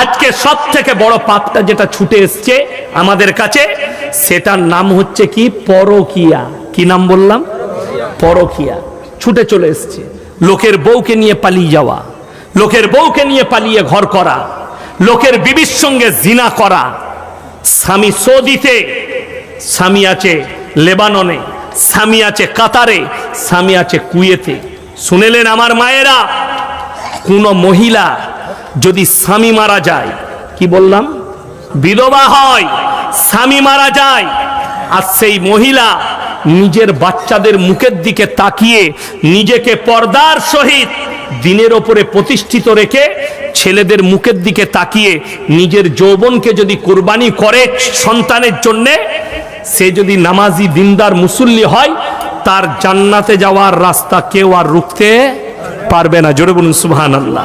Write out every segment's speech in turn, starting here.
আজকে সব থেকে বড় পাপটা যেটা ছুটে এসছে আমাদের কাছে, সেটার নাম হচ্ছে কি? পরকিয়া। কি নাম বললাম? পরকিয়া। ছুটে চলে এসছে। লোকের বউকে নিয়ে পালিয়ে যাওয়া, লোকের বউকে নিয়ে পালিয়ে ঘর করা, লোকের বিবির সঙ্গে জিনা করা। স্বামী সৌদিতে, স্বামী আছে লেবাননে, স্বামী আছে কাতারে, স্বামী আছে কুয়েতে। শুনেলেন আমার মায়েরা, কোন মহিলা যদি স্বামী মারা যায়, কি বললাম? বিধবা হয়, স্বামী মারা যায়, আর সেই মহিলা নিজের বাচ্চাদের মুখের দিকে তাকিয়ে নিজেকে পর্দার সহিত দিনের ওপরে প্রতিষ্ঠিত রেখে ছেলেদের মুখের দিকে তাকিয়ে নিজের যৌবনকে যদি কোরবানি করে সন্তানের জন্যে, সে যদি নামাজি দিনদার মুসল্লি হয়, তার জান্নাতে যাওয়ার রাস্তা কেউ আর রুখতে পারবে না। জোরে বলুন সুবহান আল্লাহ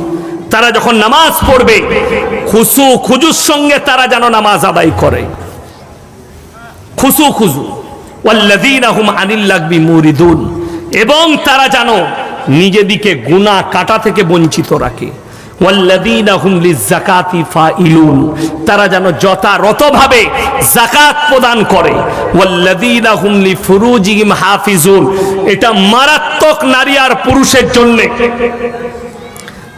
তারা যখন নামাজ পড়বে, খুসু খুজুর সঙ্গে তারা যেন নামাজ আদায় করে। খুসু খুজু। মুরিদুন। এবং তারা যেন নিজেদিকে গুনাহ কাটা থেকে বঞ্চিত রাখে। তারা যেন যথাযথভাবে যাকাত প্রদান করে। এটা মারাত্মক নারী আর পুরুষের জন্য।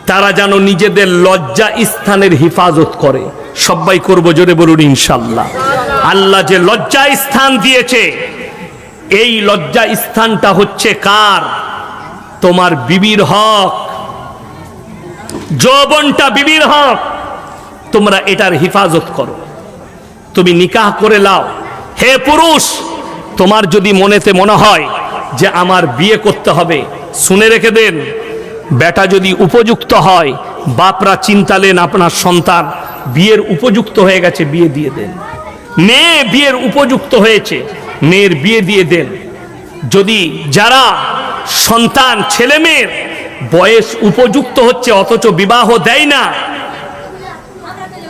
তারা যেন নিজেদের লজ্জা স্থানের হেফাজত করে। সবাই করব জোরে বলুন ইনশাল্লাহ। আল্লাহ যে লজ্জা স্থান দিয়েছে, এই লজ্জা স্থানটা হচ্ছে কার? তোমার বিবির হক। যৌবনটা বিবির হক। তোমরা এটার হেফাজত করো। তুমি নিকাহ করে লাও। হে পুরুষ, তোমার যদি মনেতে মনে হয় যে আমার বিয়ে করতে হবে, শুনে রেখে দেন। বেটা যদি উপযুক্ত হয়, বাপরা চিন্তালেন আপনার সন্তান, বিয়ের উপযুক্ত হয়ে গেছে, বিয়ে দিয়ে দেন। মেয়ে বিয়ের উপযুক্ত হয়েছে মেয়ের বিয়ে দিয়ে দেন। যদি যারা সন্তান ছেলে মেয়ের বয়স উপযুক্ত হচ্ছে, অথচ বিবাহ দেয় না,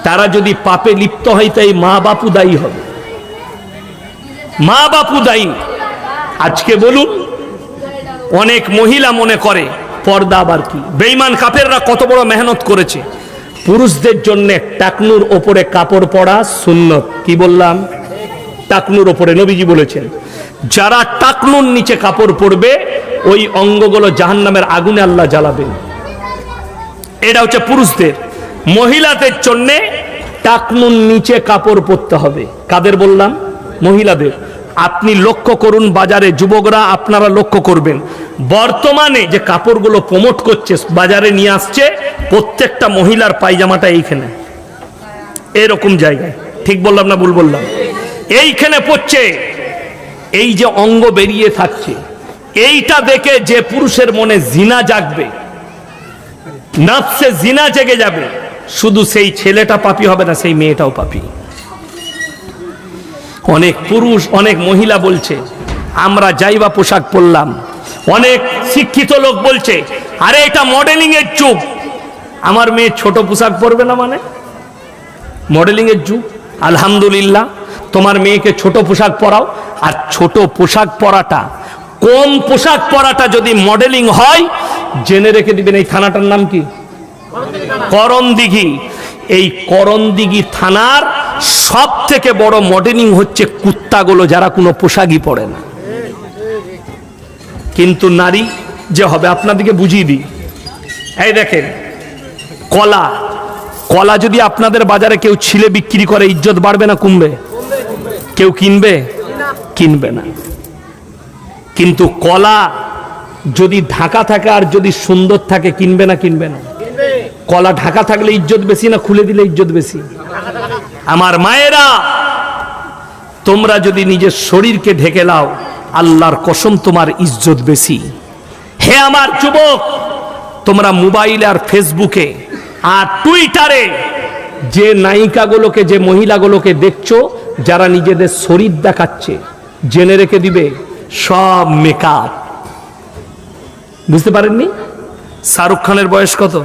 তারা যদি পাপে লিপ্ত হয়, তাই মা বাপু দায়ী হবে। মা বাপু দায়ী। আজকে বলুন, অনেক মহিলা মনে করে পর্দা আবার কি? বেইমান কাপেররা কত বড় মেহনত করেছে। পুরুষদের জন্য টাকনুর ওপরে কাপড় পরা সুন্নত। কি বললাম? টাকনুর ওপরে নবীজি বলেছেন, যারা টাকনুর নিচে কাপড় পরবে, ওই অঙ্গগুলো জাহান্নামের আগুনে আল্লাহ জ্বালাবেন। এটা হচ্ছে পুরুষদের। মহিলাদের জন্য টাকনুর নিচে কাপড় পরতে হবে। কাদের বললাম? মহিলাদের। আপনি লক্ষ্য করুন বাজারে যুবকরা আপনারা লক্ষ্য করবেন। বর্তমানে যে কাপড়গুলো প্রমোট করছে, বাজারে নিয়ে আসছে, প্রত্যেকটা মহিলার পায়জামাটা এইখানে। এরকম জায়গায়। ঠিক বললাম না ভুল বললাম? এইখানে পড়ছে, এই যে অঙ্গ বেরিয়ে থাকছে, এইটা দেখে যে পুরুষের মনে জিনা জাগবে, নাফসে জিনা জেগে যাবে, শুধু সেই ছেলেটা পাপি হবে না, সেই মেয়েটাও পাপি। অনেক পুরুষ, অনেক মহিলা বলছে, আমরা যাইবা পোশাক পরলাম। অনেক শিক্ষিত লোক বলছে, আরে এটা মডেলিং এর যুগ। আমার মেয়ে ছোট পোশাক পরবে না মানে? মডেলিং এর যুগ? আলহামদুলিল্লাহ, তোমার মেয়েকে ছোট পোশাক পরাও, আর ছোট পোশাক পরাটা, কম পোশাক পরাটা যদি মডেলিং হয়, জেনে রেখে দিবেন এই থানাটার নাম কি? করণদিঘি এই করণদিঘি থানার সব থেকে বড় মডেলিং হচ্ছে কুত্তাগুলো যারা কোনো পোশাকই পরে না। কিন্তু নারী যে হবে, আপনাদেরকে বুঝিয়ে দিই। এই দেখেন, কলা। কলা যদি আপনাদের বাজারে কেউ ছিলে বিক্রি করে, ইজ্জত বাড়বে না কমবে? কেউ কিনবে? কিনবে না। কিন্তু কলা যদি ঢাকা থাকে আর যদি সুন্দর থাকে, কিনবে না কিনবে না। কলা ঢাকা থাকলে ইজ্জত বেশি না খুলে দিলে ইজ্জত বেশি? আমার মায়েরা, তোমরা যদি নিজের শরীরকে ঢেকে লাও আল্লাহর কসম তোমার ইজ্জত বেশি। হে আমার যুবক, তোমরা মোবাইল আর ফেসবুকে আর টুইটারে যে নায়িকাগুলোকে, যে মহিলাগুলোকে দেখছ, যারা নিজেদের শরীর দেখাচ্ছে, জেনে রেখে দিবে, সব মেকআপ বুঝতে পারেননি? শাহরুখ খানের বয়স কত?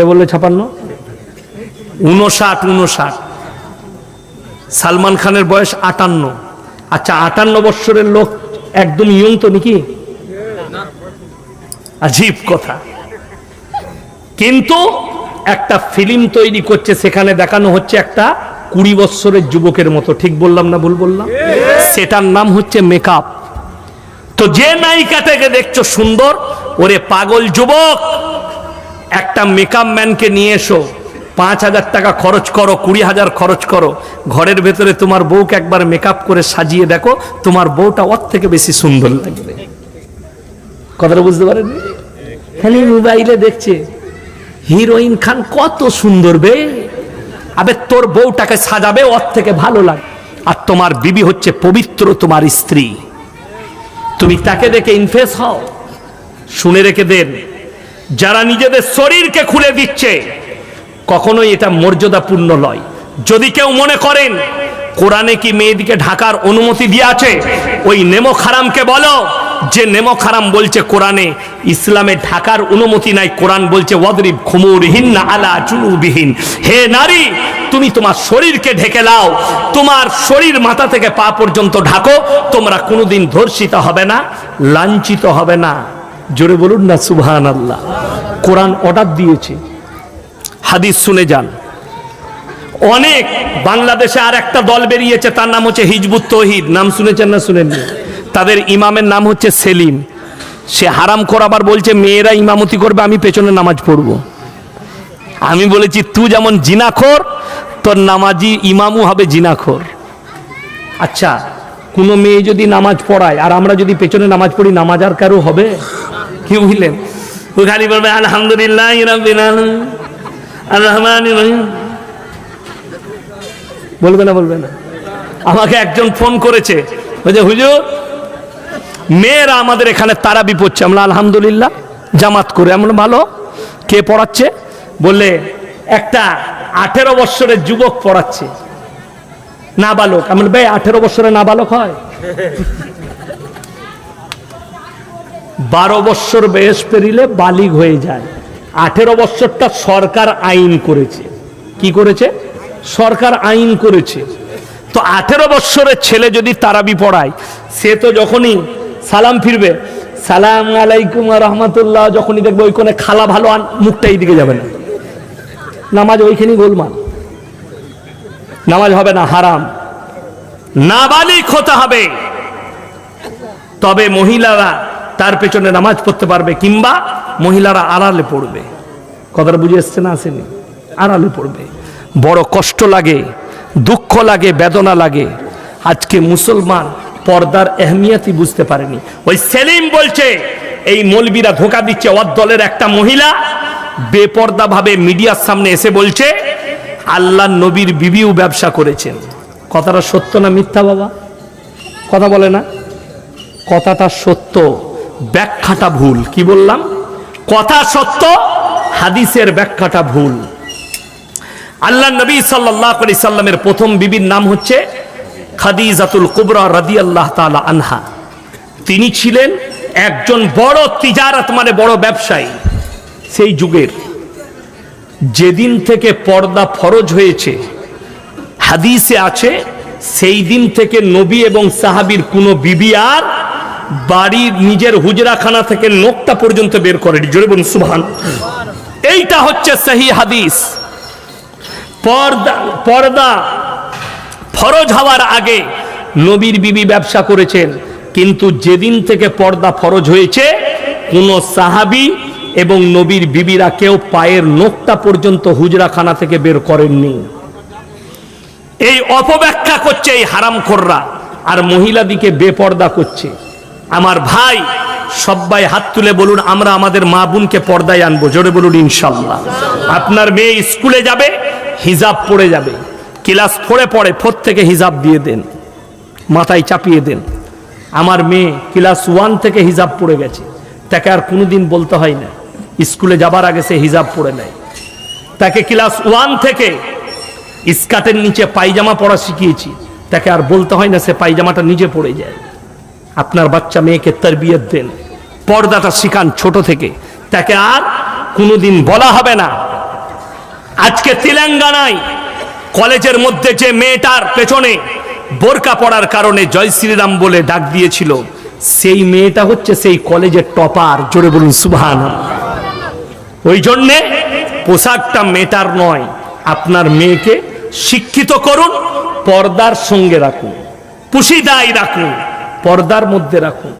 কে বললে ছাপান্ন? উনষাট উনষাট সালমান খানের বয়স আটান্ন। আচ্ছা আটান্ন বৎসরের লোক একদম ইয়ং তো নাকি? আজীব কথা। কিন্তু একটা ফিল্ম তৈরি করছে, সেখানে দেখানো হচ্ছে একটা কুড়ি বৎসরের যুবকের মতো। ঠিক বললাম না ভুল বললাম? সেটার নাম হচ্ছে মেকআপ। তো যে নায়িকাটাকে দেখছ সুন্দর, ওরে পাগল যুবক! একটা মেকআপ ম্যানকে নিয়ে এসো। পাঁচ হাজার টাকা খরচ করো, কুড়ি হাজার খরচ করো। ঘরের ভেতরে তোমার বউকে একবার মেকআপ করে সাজিয়ে দেখো, তোমার বউটা ওর থেকে বেশি সুন্দর লাগবে। কথাটা বুঝতে পারেন খালি মোবাইলে দেখছে, হিরোইন খান কত সুন্দর বে। আবে তোর বউটাকে সাজাবে, ওর থেকে ভালো লাগে। আর তোমার বিবি হচ্ছে পবিত্র তোমার স্ত্রী। তুমি তাকে দেখে ইনফেস হও। শুনে রেখে দেন। যারা নিজেদের শরীরকে খুলে দিচ্ছে, কখনোই এটা মর্যাদাপূর্ণ নয়। যদি কেউ মনে করেন, কোরআনে কি মেয়েদিকে ঢাকার অনুমতি দিয়ে আছে, ওই নেমো খারামকে বলো, যে নেমো খারাম বলছে কোরআনে, ইসলামে ঢাকার অনুমতি নাই, কোরআন বলছে, ওয়াদরিব খুমুরহীন না আলা চুনুবিহীন হে নারী, তুমি তোমার শরীরকে ঢেকে লাও তোমার শরীর মাথা থেকে পা পর্যন্ত ঢাকো, তোমরা কোনোদিন ধর্ষিত হবে না, লাঞ্ছিত হবে না। জোরে বলুন না সুবহান আল্লাহ কোরআন অর্ডার দিয়েছে। হাদিস শুনে যান। অনেক বাংলাদেশে আর একটা দল বেরিয়েছে, তার নাম হচ্ছে হিজবুত তহিদ। নাম শুনেছেন না শুনেননি? তাদের ইমামের নাম হচ্ছে সেলিম। সে হারাম করাবার বলছে, মেয়েরা ইমামতি করবে, আমি পেছনে নামাজ পড়ব। আমি বলেছি, তুই যেমন জিনাখোর, তোর নামাজি ইমামও হবে জিনাখোর। আচ্ছা কোনো মেয়ে যদি নামাজ পড়ায়, আর আমরা যদি পেছনে নামাজ পড়ি, নামাজ আর কারও হবে? কি বুঝলেন? ও খালি বলবে, আলহামদুলিল্লাহ রহমান বলবে না বলবে না। আমাকে একজন ফোন করেছে। বলছে, হুজুর, মেয়েরা আমাদের এখানে তারাবি পড়ছে। আমরা, আলহামদুলিল্লাহ, জামাত করে। আমরা ভালো। কে পড়াচ্ছে? বললে, একটা আঠেরো বৎসরের যুবক পড়াচ্ছে। নাবালক। আমি ভাই, আঠেরো বৎসরের নাবালক হয়? বারো বৎসর বয়স পেরিলে বালিগ হয়ে যায়। আঠেরো বৎসরটা সরকার আইন করেছে। কি করেছে? সরকার আইন করেছে। তো আঠেরো বৎসরের ছেলে যদি তারাবি পড়ায়, সে তো যখনই সালাম ফিরবে, সালাম আলাইকুম রহমতুল্লাহ, যখনই দেখবে ওই কোনে খালা ভালো আন, মুখটা এইদিকে যাবে না। নামাজ ওইখানেই গোলমাল। নামাজ হবে না, হারাম। নাবালিক হতে হবে। তবে মহিলারা তার পেছনে নামাজ পড়তে পারবে কিংবা মহিলারা আড়ালে পড়বে। কথাটা বুঝে এসছে না আসেনি? আড়ালে পড়বে। বড় কষ্ট লাগে, দুঃখ লাগে, বেদনা লাগে। আজকে মুসলমান পর্দার এহমিয়াতই বুঝতে পারেনি। ওই সেলিম বলছে, এই মলবিরা ধোকা দিচ্ছে, ওর দলের একটা মহিলা বেপর্দা ভাবে মিডিয়ার সামনে এসে বলছে, আল্লাহ নবীর বিবিও ব্যবসা করেছেন। কথাটা সত্য না মিথ্যা বাবা? কথা বলে না? কথাটা সত্য। ব্যাখ্যাটা ভুল। কি বললাম? কথা সত্য, হাদিসের ব্যাখ্যাটা ভুল। আল্লাহ নবী সাল্লাহ আলি সাল্লামের প্রথম বিবির নাম হচ্ছে খাদিজাতুল কুবরা রাদি আল্লাহ তালা আনহা। তিনি ছিলেন একজন বড় তিজারত মানে বড় ব্যবসায়ী সেই যুগের। যেদিন থেকে পর্দা ফরজ হয়েছে, হাদিসে আছে, সেই দিন থেকে নবী এবং সাহাবির কোনো বিবি আর বাড়ির নিজের হুজরাখানা থেকে নোকটা পর্যন্ত বের করেনি জোরে বলুন, সুবহান। এইটা হচ্ছে সহি হাদিস। পর্দা পর্দা ফরজ হওয়ার আগে নবীর বিবি ব্যবসা করেছেন, কিন্তু যেদিন থেকে পর্দা ফরজ হয়েছে, কোন সাহাবি এবং নবীর বিবিরা কেউ পায়ের নোকটা পর্যন্ত হুজরাখানা থেকে বের করেননি। এই অপব্যাখ্যা করছে এই হারাম হারামখোররা, আর মহিলাদিকে বেপর্দা করছে। আমার ভাই সবাই হাত তুলে বলুন, আমরা আমাদের মা বোনকে পর্দায় আনব। জোরে বলুন, ইনশাল্লাহ। আপনার মেয়ে স্কুলে যাবে, হিজাব পড়ে যাবে। ক্লাস ফোরে পড়ে, ফোর থেকে হিজাব দিয়ে দেন। মাথায় চাপিয়ে দেন। আমার মেয়ে ক্লাস ওয়ান থেকে হিজাব পড়ে গেছে। তাকে আর কোনোদিন বলতে হয় না। স্কুলে যাবার আগে সে হিজাব পরে নেয়। তাকে ক্লাস ওয়ান থেকে স্কার্টের নিচে পায়জামা পরা শিখিয়েছি। তাকে আর বলতে হয় না সে পায়জামাটা নিজে পড়ে যায়। আপনার বাচ্চা মেয়েকে তরবিয়ত দেন। পর্দাটা শিখান ছোট থেকে। তাকে আর কোনোদিন বলা হবে না। আজকে তেলেঙ্গানায় কলেজের মধ্যে যে মেয়েটার পেছনে বোরকা পড়ার কারণে জয় শ্রীরাম বলে ডাক দিয়েছিল, সেই মেয়েটা হচ্ছে সেই কলেজের টপার, জোরে বলুন সুবহান ওই জন্যে পোশাকটা মেটার নয়, আপনার মেয়েকে শিক্ষিত করুন, পর্দার সঙ্গে রাখুন, পুশিদায় রাখুন। পর্দার মধ্যে রাখুন।